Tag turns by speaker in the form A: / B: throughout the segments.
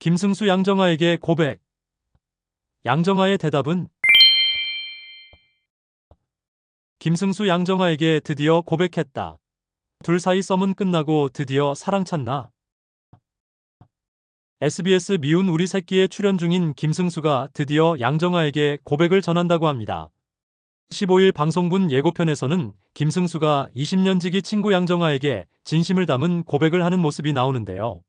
A: 김승수 양정아에게 고백. 양정아의 대답은 김승수 양정아에게 드디어 고백했다. 둘 사이 썸은 끝나고 드디어 사랑 찾나? SBS 미운 우리 새끼에 출연 중인 김승수가 드디어 양정아에게 고백을 전한다고 합니다. 15일 방송분 예고편에서는 김승수가 20년 지기 친구 양정아에게 진심을 담은 고백을 하는 모습이 나오는데요.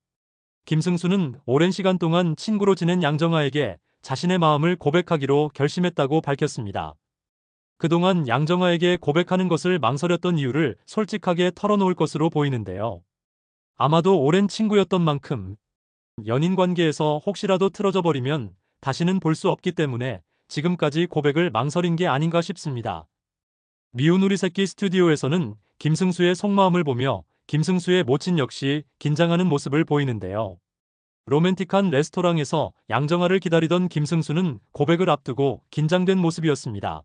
A: 김승수는 오랜 시간 동안 친구로 지낸 양정아에게 자신의 마음을 고백하기로 결심했다고 밝혔습니다. 그동안 양정아에게 고백하는 것을 망설였던 이유를 솔직하게 털어놓을 것으로 보이는데요. 아마도 오랜 친구였던 만큼 연인 관계에서 혹시라도 틀어져 버리면 다시는 볼 수 없기 때문에 지금까지 고백을 망설인 게 아닌가 싶습니다. 미운 우리 새끼 스튜디오에서는 김승수의 속마음을 보며 김승수의 모친 역시 긴장하는 모습을 보이는데요. 로맨틱한 레스토랑에서 양정아를 기다리던 김승수는 고백을 앞두고 긴장된 모습이었습니다.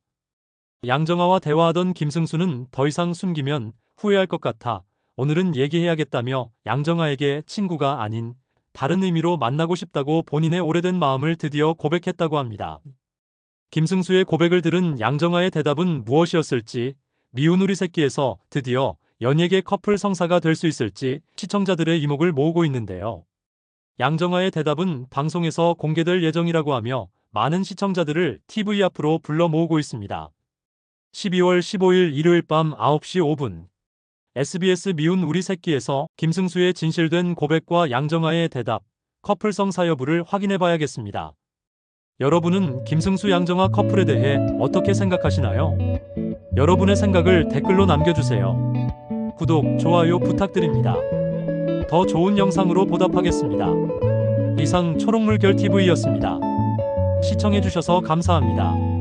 A: 양정아와 대화하던 김승수는 더 이상 숨기면 후회할 것 같아 오늘은 얘기해야겠다며 양정아에게 친구가 아닌 다른 의미로 만나고 싶다고 본인의 오래된 마음을 드디어 고백했다고 합니다. 김승수의 고백을 들은 양정아의 대답은 무엇이었을지 미운 우리 새끼에서 드디어 연예계 커플 성사가 될 수 있을지 시청자들의 이목을 모으고 있는데요. 양정아의 대답은 방송에서 공개될 예정이라고 하며 많은 시청자들을 TV 앞으로 불러 모으고 있습니다. 12월 15일 일요일 밤 9시 5분 SBS 미운 우리 새끼에서 김승수의 진실된 고백과 양정아의 대답, 커플성 사여부를 확인해 봐야겠습니다. 여러분은 김승수 양정아 커플에 대해 어떻게 생각하시나요? 여러분의 생각을 댓글로 남겨주세요. 구독, 좋아요 부탁드립니다. 더 좋은 영상으로 보답하겠습니다. 이상 초록물결 TV였습니다. 시청해주셔서 감사합니다.